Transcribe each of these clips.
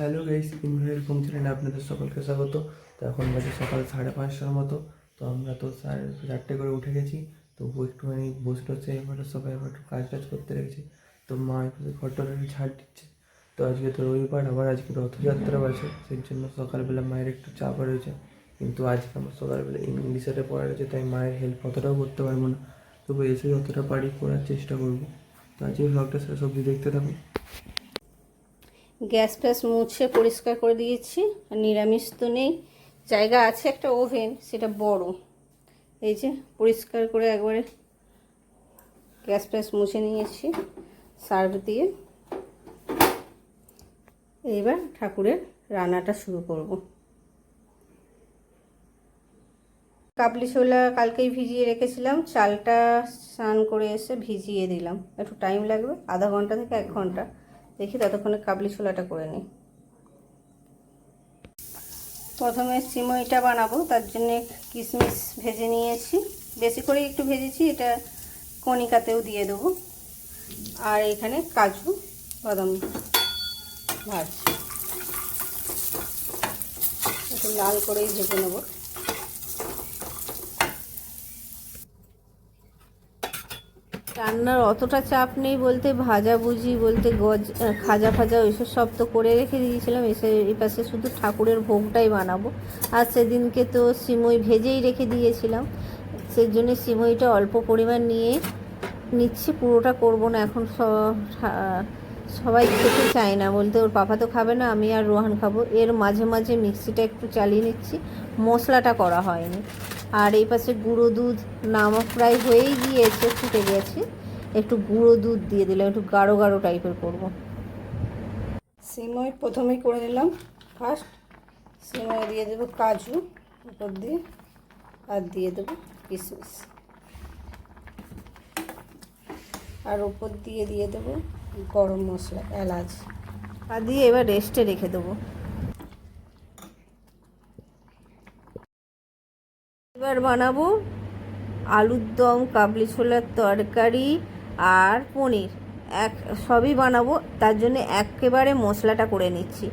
Hello guys invite home চ্যানেলে আপনাদের সকলকে স্বাগত। তো এখন বাজে সকাল সাড়ে পাঁচটার মতো। তো আমরা তো সাড়ে চারটে করে উঠে গেছি। তো একটুখানি বসে হচ্ছে এবারে সবাই এবার একটু কাজ টাজ করতে রেখেছি তো মা ঘরটা ঝাড় দিচ্ছে। তো আজকে তো রবিবার, আবার আজকে রথযাত্রা আছে। সেই জন্য সকালবেলা মায়ের একটু চাপ রয়েছে। কিন্তু আজকে আমার সকালবেলা ইংলিশে পড়া রয়েছে, তাই মায়ের হেল্প অতটাও করতে পারব না। তবু এসে যতটা পারি করার চেষ্টা করব। তো আজকে ব্লগটা সবজি দেখতে থাকুন। গ্যাস ফ্যাস মুছে পরিষ্কার করে দিয়েছি, আর নিরামিষ তো নেই। জায়গা আছে একটা ওভেন, সেটা বড়। এই যে পরিষ্কার করে একবারে গ্যাস ফ্যাস মুছে নিয়েছি, সার্ভ দিয়ে। এইবার ঠাকুরের রান্নাটা শুরু করব। কাবলি ছোলা কালকেই ভিজিয়ে রেখেছিলাম, চালটা স্নান করে এসে ভিজিয়ে দিলাম। একটু টাইম লাগবে, আধা ঘণ্টা থেকে এক ঘণ্টা। দেখি ততক্ষণে কাবলি ছোলাটা করে নিই। প্রথমে সিমইটা বানাবো, তার জন্য কিশমিশ ভেজে নিয়েছি। বেশি করে একটু ভেজেছি, এটা কণিকাতেও দিয়ে দেবো। আর এখানে কাজু, বাদাম ভাজ একটু লাল করেই ভেজে নেব। রান্নার অতটা চাপ নেই বলতে ভাজাভুজি বলতে, গজ খাজা ফাজা ওইসব সব তো করে রেখে দিয়েছিলাম। এসে এই পাশে শুধু ঠাকুরের ভোগটাই বানাবো। আর সেদিনকে তো সিমই ভেজেই রেখে দিয়েছিলাম। সেই জন্য সিমইটা অল্প পরিমাণ নিয়ে নিচ্ছি, পুরোটা করব না। এখন সবাই খেতে চায় না। বলতে ওর পাপা তো খাবে না, আমি আর রোহান খাব। এর মাঝে মাঝে মিক্সিটা একটু চালিয়ে নিচ্ছি। মশলাটা করা হয়নি। আর এই পাশে গুঁড়ো দুধ নামক প্রায় হয়েই গিয়েছে ফুটে গেছে। একটু গুঁড়ো দুধ দিয়ে দিলাম একটু গাঢ় গাঢ় টাইপের করব। সিমই প্রথমেই করে নিলাম। ফার্স্ট সিমই দিয়ে দেবো কাজু উপর দিয়ে আর দিয়ে দেবো কিশমিশ আর উপর দিয়ে দিয়ে দেবো গরম মশলা এলাচ। আর দিয়ে এবার রেস্টে রেখে দেবো। এবার বানাবো আলুর দম, কাবলি ছোলার তরকারি আর পনির। এক, সবই বানাবো, তার জন্য একেবারে মশলাটা করে নিচ্ছি।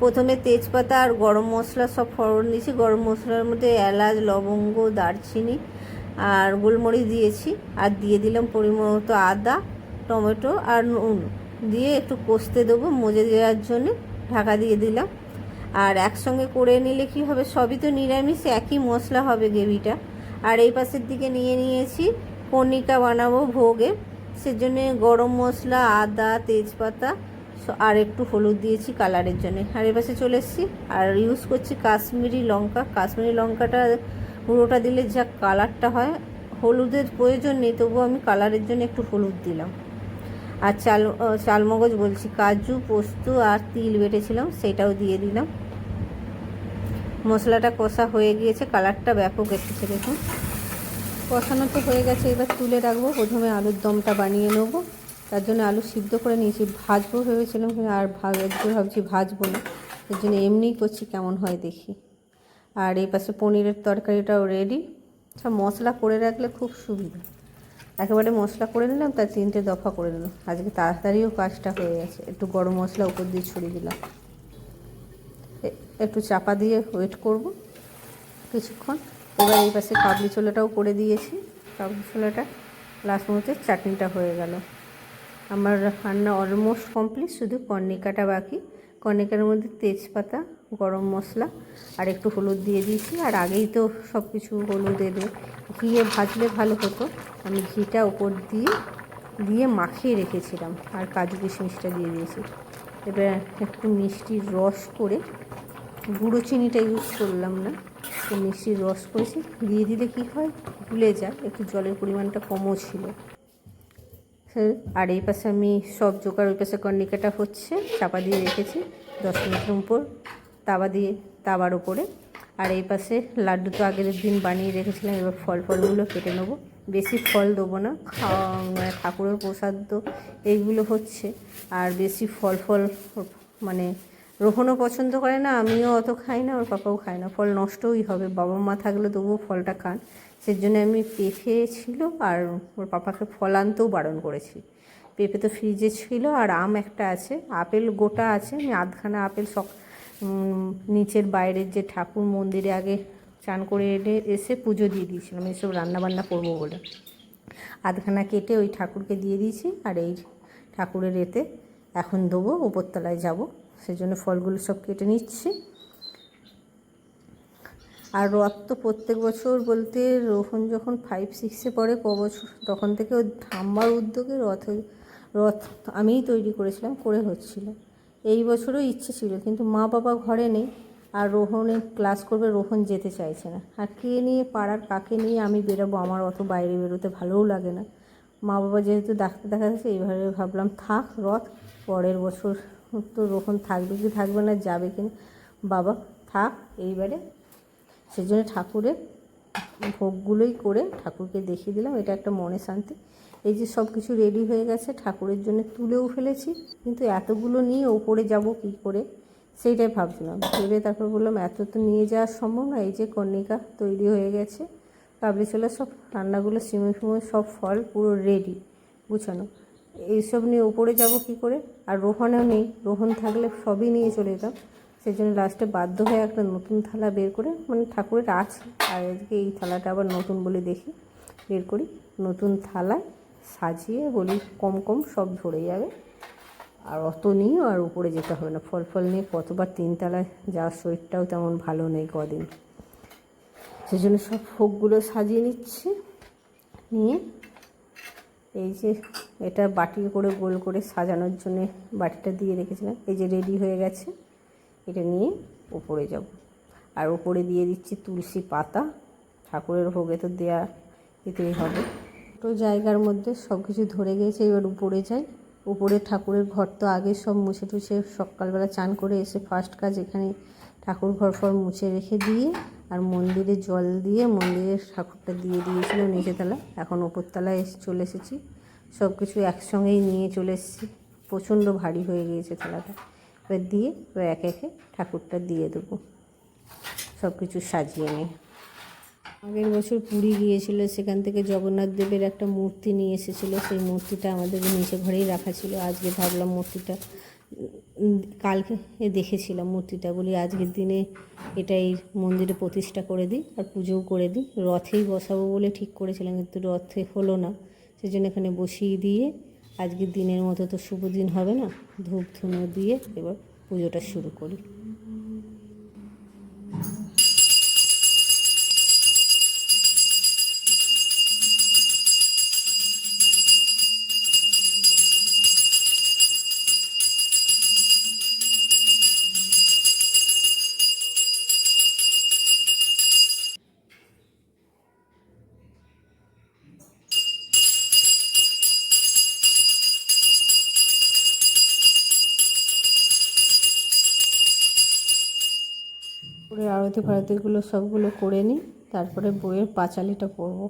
প্রথমে তেজপাতা আর গরম মশলা সব ফোড়ন দিয়েছি। গরম মশলার মধ্যে এলাচ, লবঙ্গ, দারচিনি আর গোলমরিচ দিয়েছি। আর দিয়ে দিলাম পরিমাণ মতো আদা, টমেটো আর নুন। দিয়ে একটু কষতে দেবো, মজে দেওয়ার জন্য ঢাকা দিয়ে দিলাম। আর একসঙ্গে করে নিলে কি হবে? সবই তো নিরামিষ, একই মশলা হবে গ্রেভিটা। আর এই পাশের দিকে নিয়ে নিয়েছি কণিকা বানাবো ভোগে। সেজন্য গরম মশলা, আদা, তেজপাতা আর একটু হলুদ দিয়েছি কালারের জন্য। আর এই পাশে চলে এসেছি, আর ইউজ করছি কাশ্মীরি লঙ্কা। কাশ্মীরি লঙ্কাটা পুরোটা দিলে যা কালারটা হয়, হলুদের প্রয়োজন নেই, তবুও আমি কালারের জন্য একটু হলুদ দিলাম। আর চাল চালমগজ বলছি, কাজু, পোস্ত আর তিল বেটেছিলাম, সেটাও দিয়ে দিলাম। মশলাটা কষা হয়ে গিয়েছে, কালারটা ব্যাপক এসেছে, দেখুন। কষানো তো হয়ে গেছে, এবার তুলে রাখব। প্রথমে আলুর দমটা বানিয়ে নেব। তার জন্য আলু সিদ্ধ করে নিয়েছি। ভাজবো ভেবেছিলাম আর ভাজবো ভাবছি ভাজবো না। এর জন্য এমনিই করছি, কেমন হয় দেখি। আর এই পাশে পনিরের তরকারিটাও রেডি সব মশলা করে রাখলে খুব সুবিধা। একেবারে মশলা করে নিলাম, তার তিনটে দফা করে নিলাম। আজকে তাড়াতাড়িও কাজটা হয়ে গেছে। একটু গরম মশলা উপর দিয়ে ছড়িয়ে দিলাম। একটু চাপা দিয়ে ওয়েট করব কিছুক্ষণ। এবার এই পাশে কাবলি ছোলাটাও করে দিয়েছি। কাবলি ছোলাটা লাস্ট মুহূর্তে চাটনিটা হয়ে গেল। আমার রান্না অলমোস্ট কমপ্লিট শুধু কর্নিকাটা বাকি। কর্নিকার মধ্যে তেজপাতা গরম মশলা আর একটু হলুদ দিয়ে দিয়েছি। আর আগেই তো সব কিছু হলুদ এলে ঘিয়ে ভাজলে ভালো হতো। আমি ঘিটা উপর দিয়ে দিয়ে মাখিয়ে রেখেছিলাম আর কাজু কিশমিশটা দিয়ে দিয়েছি। এবার একটু মিষ্টির রস করে, গুঁড়ো চিনিটা ইউজ করলাম না, তো মিষ্টির রস করেছি। দিয়ে দিলে কী হয়? ভুলে যায়, একটু জলের পরিমাণটা কমও ছিল। আর এই পাশে আমি সব জোগাড়, ওই পাশে কর্নিকাটা হচ্ছে, চাপা দিয়ে রেখেছি দশ মিনিটের উপর। তাওয়া দিয়ে তাওয়ার ওপরে আর এই পাশে লাড্ডু তো আগের দিন বানিয়ে রেখেছিলাম, এবার ফল ফলগুলো কেটে নেব। বেশি ফল দেবো না, খাওয়া মানে ঠাকুরের প্রসাদ তো এইগুলো হচ্ছে। আর বেশি ফল ফল মানে রোহনও পছন্দ করে না, আমিও অত খাই না, ওর পাপাও খায় না। ফল নষ্টই হবে, বাবা মা থাকলে তবুও ফলটা খান। সেই জন্য আমি পেঁপে ছিল আর ওর পাপাকে ফল আনতেও বারণ করেছি। পেঁপে তো ফ্রিজে ছিল, আর আম একটা আছে, আপেল গোটা আছে, আমি আধখানা আপেল সক নিচের বাইরের যে ঠাকুর মন্দিরে আগে চান করে এনে এসে পুজো দিয়ে দিয়েছিলাম। এসব রান্নাবান্না করব বলে। আধখানা কেটে ওই ঠাকুরকে দিয়ে দিয়েছি আর এই ঠাকুরের এতে এখন দেবো উপরতলায় যাব। সেজন্য ফলগুলো সব কেটে নিচ্ছি। আর রথ তো প্রত্যেক বছর বলতে রোহন যখন ফাইভ সিক্সে পড়ে, ক বছর, তখন থেকে ঠাম্মার উদ্যোগে রথ রথ আমিই তৈরি করেছিলাম, করে হচ্ছিল। এই বছরও ইচ্ছে ছিল, কিন্তু মা বাবা ঘরে নেই আর রোহনে ক্লাস করবে, রোহন যেতে চাইছে না। আর কে নিয়ে পাড়ার কাকে নিয়ে আমি বেরোবো? আমার অত বাইরে বেরোতে ভালোও লাগে না। মা বাবা যেহেতু ডাক্তার দেখাচ্ছে, এইভাবে ভাবলাম, থাক রথ, পরের বছর তো রোহন থাকবে কি থাকবে না, যাবে কিনা? বাবা, থাক, এইবারে। সেজন্য ঠাকুরের ভোগগুলোই করে ঠাকুরকে দেখিয়ে দিলাম। এটা একটা মনে শান্তি। এই যে সব কিছু রেডি হয়ে গেছে, ঠাকুরের জন্য তুলেও ফেলেছি, কিন্তু এতগুলো নিয়ে ওপরে যাব কি করে? সেইটাই ভাবছিলাম। ভেবে তারপর বললাম, এত তো নিয়ে যাওয়া সম্ভব না, এই যে কর্ণিকা তৈরি হয়ে গেছে, কাবলি ছোলা সব রান্নাগুলো সিমে ফিমে সব ফল পুরো রেডি গুছানো। এইসব নিয়ে ওপরে যাব কি করে? আর রোহনেও নেই। রোহন থাকলে সবই নিয়ে চলে যেতাম। সেই জন্য লাস্টে বাধ্য হয়ে একটা নতুন থালা বের করে মানে ঠাকুরের আছে আর আজকে এই থালাটা আবার নতুন বলে দেখি, বের করি। নতুন থালায় সাজিয়ে বলি, কম কম সব ধরে যাবে। আর অত নিয়েও আর উপরে যেতে হবে না। ফল ফল নিয়ে কতবার তিনতলায় যাওয়ার শরীরটাও তেমন ভালো নেই কদিন। সেই জন্য সব ফোকগুলো সাজিয়ে নিচ্ছে, নিয়ে এই যে এটা বাটি করে গোল করে সাজানোর জন্য বাটিটা দিয়ে রেখেছিলাম। এই যে রেডি হয়ে গেছে। এটা নিয়ে উপরে যাব। আর উপরে দিয়ে দিচ্ছি তুলসী পাতা। ঠাকুরের ভোগে তো দেয়া দিতেই হবে। তো জায়গার মধ্যে সব কিছু ধরে গেছে, এবার উপরে যাই। উপরে ঠাকুরের ঘর তো আগে সব মুছে টুছে সকালবেলা চান করে এসে ফার্স্ট কাজ এখানে ঠাকুর ঘর ফর মুছে রেখে দিয়ে আর মন্দিরে জল দিয়ে মন্দিরের ঠাকুরটা দিয়ে দিয়েছিল নিচেতলা। এখন ওপরতলায় এসে চলে এসেছি। সব কিছু একসঙ্গেই নিয়ে চলে এসেছি। প্রচণ্ড ভারী হয়ে গিয়েছে থালাটা। এবার দিয়ে এবার একে একে ঠাকুরটা দিয়ে দেবো। সব কিছু সাজিয়ে নিয়ে। আগের বছর পুরী গিয়েছিল, সেখান থেকে জগন্নাথ দেবের একটা মূর্তি নিয়ে এসেছিল। সেই মূর্তিটা আমাদের নিচে ঘরেই রাখা ছিল। আজকে ভাবলাম মূর্তিটা কালকে দেখেছিলাম মূর্তিটা। বলি আজকের দিনে এটা এই মন্দিরে প্রতিষ্ঠা করে দিই আর পুজোও করে দিই। রথেই বসাবো বলে ঠিক করেছিলাম, কিন্তু রথে হলো না। সেই জন্য এখানে বসিয়ে দিয়ে আজকের দিনের মতো তো শুভ দিন হবে না। ধূপ ধুনো দিয়ে এবার পুজোটা শুরু করি। করে আরতি ফারতিগুলো সবগুলো করে নিই তারপরে বইয়ের পাঁচালিটা পড়ব।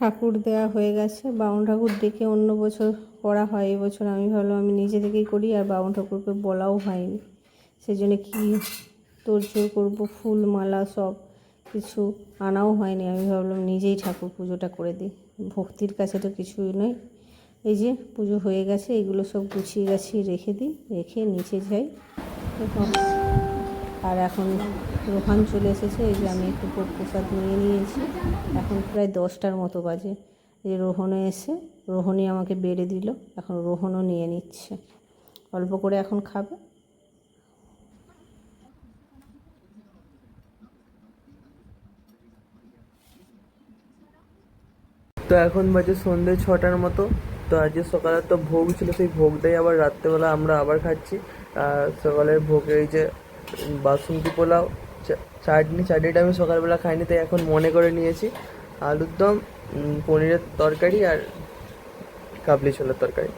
ঠাকুর দেওয়া হয়ে গেছে। বাউন ঠাকুর ডেকে অন্য বছর করা হয় এবছর আমি ভাবলাম আমি নিজে থেকেই করি আর বাউন ঠাকুরকে বলাও হয়নি। সেই জন্য কী তোড়জোড় করব, ফুল মালা সব কিছু আনাও হয়নি। আমি ভাবলাম নিজেই ঠাকুর পুজোটা করে দিই। ভক্তির কাছে তো কিছুই নয়। এই যে পুজো হয়ে গেছে, এগুলো সব গুছিয়ে গাছিয়ে রেখে দিই, রেখে নিচে যাই। আর এখন রোহান চলে এসেছে, এই যে আমি একটু প্রসাদ নিয়ে নিয়েছি। এখন প্রায় দশটার মতো বাজে। এই রোহনও এসে, রোহনই আমাকে বেড়ে দিল, এখন রোহনও নিয়ে নিচ্ছে। অল্প করে এখন খাবে। তো এখন বাজে সন্ধ্যে ছটার মতো। তো আজকে সকালে তো ভোগ ছিল, সেই ভোগটাই আবার রাত্রেবেলা আমরা আবার খাচ্ছি। সকালের ভোগে এই যে বাসন্তী পোলাও চাটনি, চাটনিটা আমি সকালবেলা খাইনি, তাই এখন মনে করে নিয়েছি। আলুর দম পনিরের তরকারি আর কাবলি ছোলার তরকারি।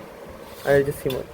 আর এই যে সিমন।